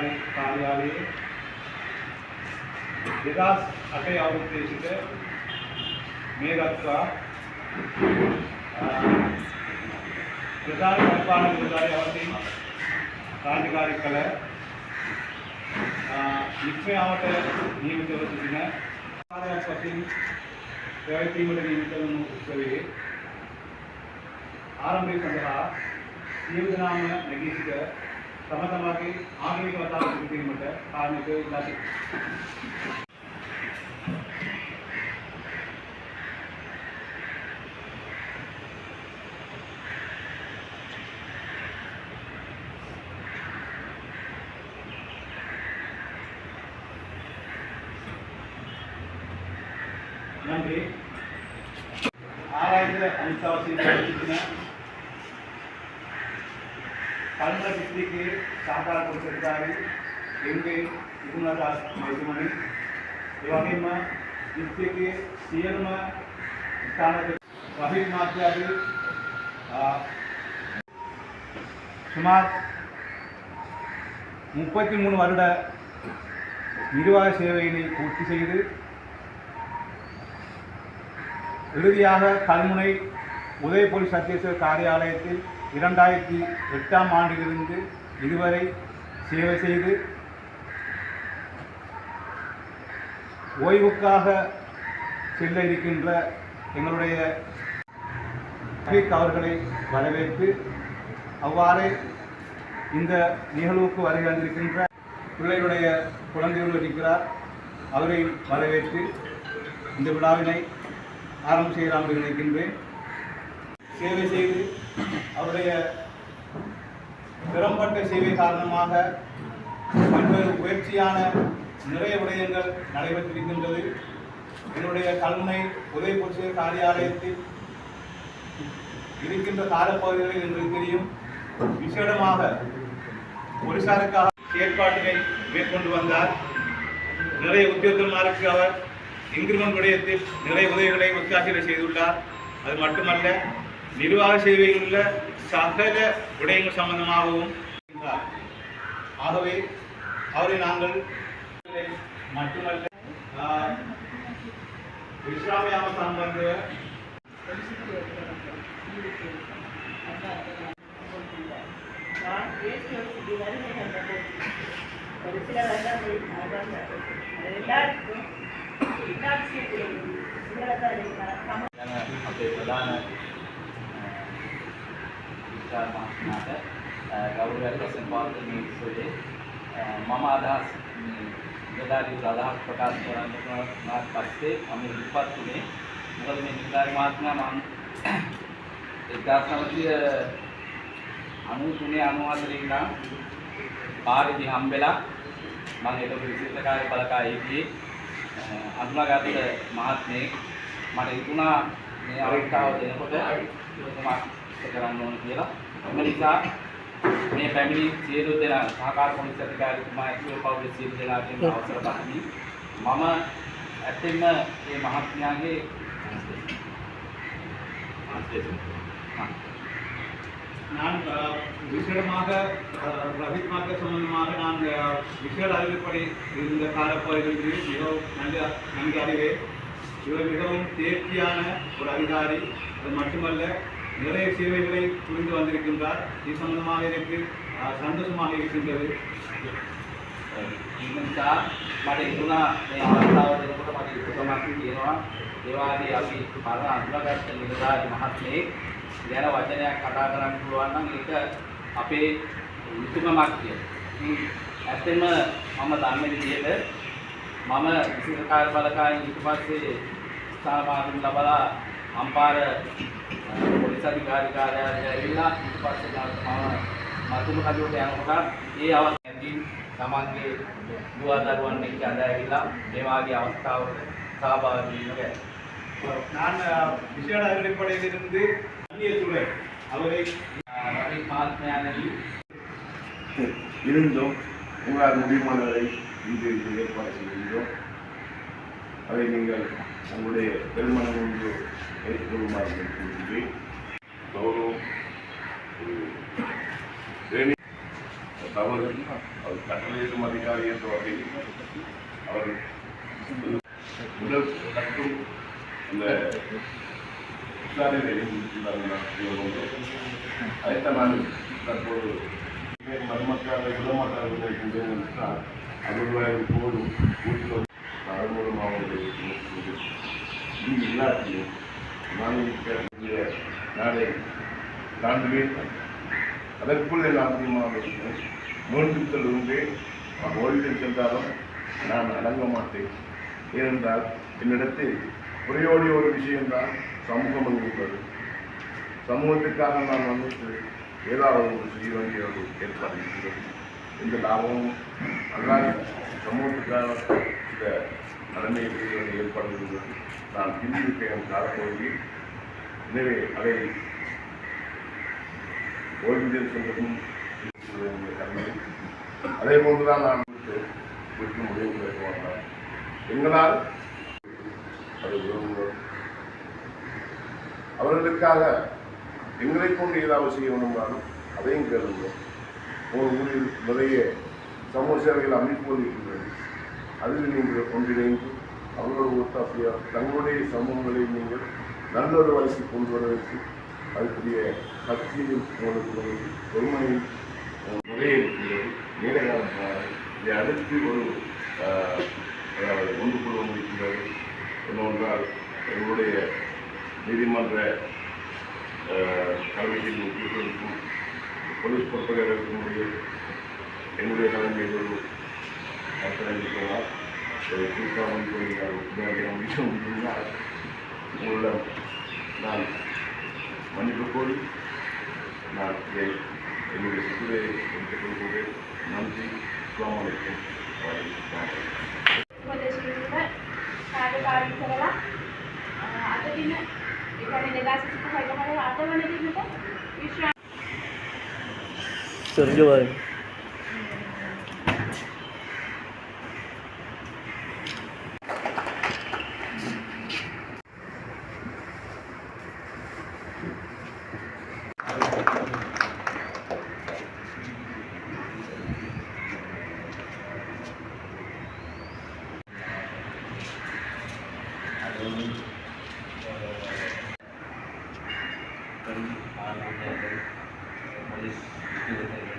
රාජකාරී කාර්යාලයේ 2008 අවුරුද්දේ සිට මේ දක්වා අ, ප්‍රධාන පරිපාලන නිලධාරියා වශයෙන් රාජකාරී කළ නික්මයාවට නියමිතව සිටින කාර්යයක් වශයෙන් පැවැත්වීමට නියමිත වුණු උත්සවයේ ආරම්භය සඳහා සියලු දෙනාම නැගී සිට ಸಮಾಜವಾಗಿ ಆಧುನಿಕ ವಾತಾವರಣ ಮತ್ತೆ ಕಾರ್ಮಿಕ ಇಲಾಖೆ ನಮಗೆ ಆರಾಯ್ದ ಅನಿಸ್ತಾವಸಿ கலந்த பிஸ்திக்கு சாப்பாடு கொடுத்துருக்காரு. எங்கே? இதுமணி இதுமணி இவ்வகைமா பிஸ்திக்கு சிஎம் ஸ்தானத்துக்கு ரஹீம் மாத்தியாரு சுமார் முப்பத்தி மூணு வருட நிர்வாக சேவையினை பூர்த்தி செய்து இறுதியாக கல்முனை உதயபுரி சத்தீஸ்வர் காரியாலயத்தில் இரண்டாயிரத்தி எட்டாம் ஆண்டிலிருந்து இதுவரை சேவை செய்து ஓய்வுக்காக செல்ல இருக்கின்ற எங்களுடைய அவர்களை வரவேற்று அவ்வாறே இந்த நிகழ்வுக்கு வருகை வந்திருக்கின்ற பிள்ளைகளுடைய குழந்தைகள் இருக்கிறார். அவரை வரவேற்று இந்த விழாவினை ஆரம்பம் செய்யலாம் என்று நினைக்கின்றேன். சேவை செய்து அவருடைய திறம்பட்ட சேவை காரணமாக பல்வேறு முயற்சியான நிறைய விடயங்கள் நடைபெற்றிருக்கின்றது. என்னுடைய கல்முனை உதயபுரிச காரியாலயத்தில் இருக்கின்ற காலப்பகுதிகளில் என்று தெரியும். விசேடமாக ஒரிசாருக்காக செயற்பாட்டினை மேற்கொண்டு வந்தார். நிறைய உத்தியோகமாருக்கு அவர் இங்கிருமன் விடயத்தில் நிறைய உதவிகளை ஒத்தாசைகளை செய்துள்ளார். அது மட்டுமல்ல நிர்வாக சேவையில் உள்ள சகல விடயங்கள் சம்பந்தமாகவும் இருந்தார். ஆகவே அவரை நாங்கள் மட்டுமல்ல ஆஹ், இஸ்லாமிய சம்பந்த ஒரு சில எல்லாருக்கும் எல்லா விஷயத்திலையும் சிலதான் යන අපේ ප්‍රධාන විචාර මහත්මයාට ගෞරවයක් වශයෙන් පාත්‍ර මේ විශ්වයේ මම අදහස් නිලධාරී අදහස් ප්‍රකාශ කරන්න උනාට පස්සේ මම ඉස්පත් උනේ. මොකද මේ නිලධාරී මහත්මයා මම 1993 ඉඳන් පාරේදී හම්බෙලා මම ඒක විශේෂ කාර්ය බලකා හිටියේ අනුලාගත මහත්මයෙක් මට හිතුණා මේ අවස්ථාව දෙනකොට ඉවසමක් කරන්න ඕන කියලා. එම නිසා මේ පැමිණි සියලු දෙනා සහකාර පොලිස් අධිකාරීතුමා ඇතුළු පවුලේ සියලු දෙනාගෙන් අවසර පතමි. මම ඇත්තෙන්ම මේ මහත්මයාගේ நான் அஹ், விசேடமாக அஹ், ரஹீத் மார்க்க சம்பந்தமாக நான் அஹ், விசேட அறிவிப்படை இருந்த காலப்பகுதியில் மிகவும் நல்ல நன்கு அறிவேன் இவர் மிகவும் தேர்ச்சியான ஒரு அதிகாரி அது மட்டுமல்ல நிறைய சேவைகளை புரிந்து வந்திருக்கின்றார் இது சம்பந்தமாக எனக்கு அஹ், சந்தோஷமாக இருக்கின்றது ඒ නිසා මට හිතුණා මේ අවස්ථාව දෙනකොට මට යුතුයකමක් තියෙනවා ඒ වාගේ අපි පරණ අඳුරගත්ත නිලධාරි මහත්මයෙක් ගැන වචනයක් කතා කරන්න පුළුවන් නම් ඒක අපේ යුතුයකමක් කියලා. ඉතින් ඇත්තෙන්ම මම දන්න විදිහට මම විශේෂ කාර්ය බලකායෙන් ඊට පස්සේ සාමාන්‍ය ලබලා අම්පාර පොලිස් අධිකාරී කාර්යාලයට ඇවිල්ලා ඊට පස්සේ මම මතුම කඩුවට යනකොට ඒ අවස්ථාවේදී තමන්ගේ දුව දරුවන් එක්ක අද ඇවිල්ලා මේ වාගේ අවස්ථාවකට සහභාගී වීම ගැන நான் அஹ், விசேட அறிவிப்படையிலிருந்து அந்நிய துறை அவரை රවි මහත්මයාණනි இருந்தும் உங்களால் முடியுமானவரை இன்று இது ஏற்பாடு செய்கின்றோம் அதை நீங்கள் உங்களுடைய பெருமனம் ஒன்று ஏற்றுக்கொள்ளுமாறு கேட்டுக்கொள்கிறேன். கௌரவம் ஒரு தவறு. அவர் கட்டளையிடும் அதிகாரி என்ற வகையில் அவர் உடல் கட்டும் அந்த விசாரணையை அதைத்தான் நான் தற்போது மருமக்காக விடமாட்டார்கள் இருக்கின்றேன் என்றால் அவர்கள் போதும் வீட்டில் அதன் மூலமாக அவர்களை இங்கு இல்லாட்டியும் நான் நாளை தாண்டுவேன் அதற்குள்ளே நான் நோன்பித்தல் இருக்கிறேன் உண்டு. ஓய்வில் சென்றாலும் நான் அடங்க மாட்டேன். ஏனென்றால் என்னிடத்தில் ஒரேயோடைய ஒரு விஷயம்தான் சமூகம் என்கின்றது சமூகத்துக்காக நான் வந்துட்டு ஏதாவது ஒரு செய்ய வேண்டிய ஒரு ஏற்பாடு இருக்கிறது. இந்த லாபமும் நல்லா சமூகத்துக்காக இந்த நன்மை ஏற்பாடு நான் பின்னிருக்கேன் காலப்பகுதி. எனவே அதை ஓய்வூதியம் சென்றதும் கடமை. அதே போன்றுதான் நான் விட்டு முடிவு கிடைக்க எங்களால் அது விரும்புகிறோம் அவர்களுக்காக எங்களை கொண்டு ஏதாவது செய்ய வேண்டுமானாலும் அதையும் கேளுங்கள். ஒரு ஊரில் நிறைய சமூக அமைப்பு அமைப்புகள் இருக்கின்றது அதில் நீங்கள் ஒன்றிணைந்து அவர்களோட ஒத்தாசையாக தங்களுடைய சமூகங்களை நீங்கள் நல்ல ஒரு கொண்டு வருவதற்கு அதுக்குரிய சக்தியும் உங்களுக்கு ஒரு பொறுமையும் நிறைய இருக்கின்றது நீலகாலம் இதை அடுத்து ஒரு அதாவது ஒன்று கொள்ள முடிக்கின்றது என்னவென்றால் எங்களுடைய நீதிமன்ற ஆஹ், கல்வியில் முக்கியத்துவம் പോലീസ് പുറത്തുകാരുടെ என்னுடைய தலைமையில் தலைமையிலார் கூட்டாளர் உங்களிடம் நான் மன்னிப்பு கோரி நான் இதை என்னுடைய சுற்றுலை எடுத்துக் கொள்கிறேன் நன்றி சுவாமலைக்கும் आता तिने एखाद्या जास्त फायदा मला आता मला तिने विश्राम ചൊറിഞ്ഞു പോയത് Thank you do with it.